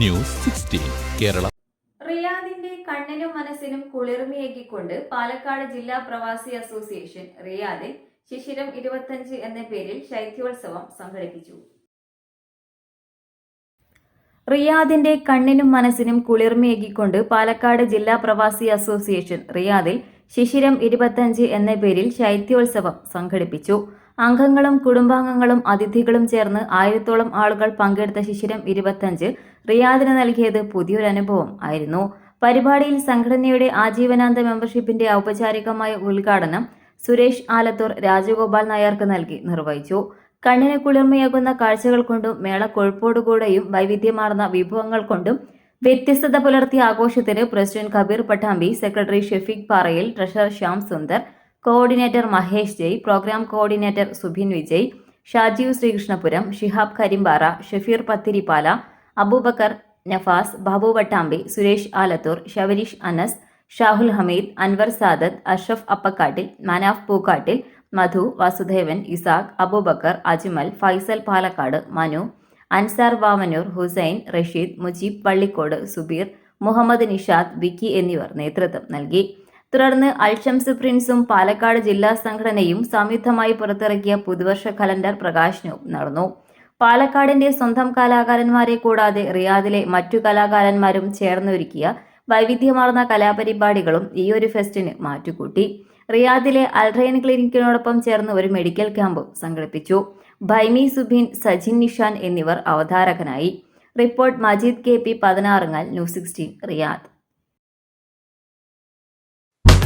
News sixteen Kerala. റിയാദിന്റെ കണ്ണിനും മനസ്സിനും കുളിർമയേകിക്കൊണ്ട് പാലക്കാട് ജില്ലാ പ്രവാസി അസോസിയേഷൻ റിയാദിൽ ശിശിരം ഇരുപത്തഞ്ച് എന്ന പേരിൽ ശൈത്യോത്സവം സംഘടിപ്പിച്ചു. റിയാദിന്റെ കണ്ണിനും മനസ്സിനും കുളിർമയേകിക്കൊണ്ട് പാലക്കാട് ജില്ലാ പ്രവാസി അസോസിയേഷൻ റിയാദിൽ ശിശിരം ഇരുപത്തഞ്ച് എന്ന പേരിൽ ശൈത്യോത്സവം സംഘടിപ്പിച്ചു. അംഗങ്ങളും കുടുംബാംഗങ്ങളും അതിഥികളും ചേർന്ന് ആയിരത്തോളം ആളുകൾ പങ്കെടുത്ത ശിശിരം ഇരുപത്തഞ്ച് റിയാദിന് നൽകിയത് പുതിയൊരനുഭവം ആയിരുന്നു. പരിപാടിയിൽ സംഘടനയുടെ ആജീവനാന്ത മെമ്പർഷിപ്പിന്റെ ഔപചാരികമായ ഉദ്ഘാടനം സുരേഷ് ആലത്തൂർ രാജഗോപാൽ നായർക്ക് നൽകി നിർവഹിച്ചു. കണ്ണിന് കുളിർമയാകുന്ന കാഴ്ചകൾ കൊണ്ടും മേള കൊഴുപ്പോടുകൂടെയും വൈവിധ്യമാർന്ന വിഭവങ്ങൾ കൊണ്ടും വ്യത്യസ്തത പുലർത്തിയ ആഘോഷത്തിന് president Kabeer Pattambi secretary Shefeeq Parayil treasurer Shyam Sundar coordinator Mahesh Jay programme coordinator Subin Vijay Shajeev Sreekrishnapuram Shihab Karimpara Shafeer Pathiripala Abubakar Nafas Babu Vattambi Suresh Alathur Shavareesh Anas Shahul Hameed Anwar Sadath Ashraf Appakkattil Manaf Pookkattil Madhu Vasudevan Isaq Abubakar Ajmal Faisal Palakkad Manu Ansar Vamanur Hussain Rasheed Mujeeb Pallikode Subeer Muhammad Nishad Vicky എന്നിവർ നേതൃത്വം നൽകി. തുടർന്ന് അൽഷംസ് പ്രിൻസും പാലക്കാട് ജില്ലാ സംഘടനയും സംയുക്തമായി പുറത്തിറക്കിയ പുതുവർഷ calendar പ്രകാശനവും നടന്നു. പാലക്കാടിന്റെ സ്വന്തം കലാകാരന്മാരെ കൂടാതെ റിയാദിലെ മറ്റു കലാകാരന്മാരും ചേർന്നൊരുക്കിയ വൈവിധ്യമാർന്ന കലാപരിപാടികളും ഈ ഒരു ഫെസ്റ്റിന് മാറ്റുകൂട്ടി. റിയാദിലെ അൽറൈൻ ക്ലിനിക്കിനോടൊപ്പം ചേർന്ന് ഒരു മെഡിക്കൽ ക്യാമ്പും സംഘടിപ്പിച്ചു. ഭൈമി സുബിൻ സജിൻ നിഷാൻ എന്നിവർ അവതാരകനായി. Report Majeed K P Pathinarungal news sixteen Riyadh.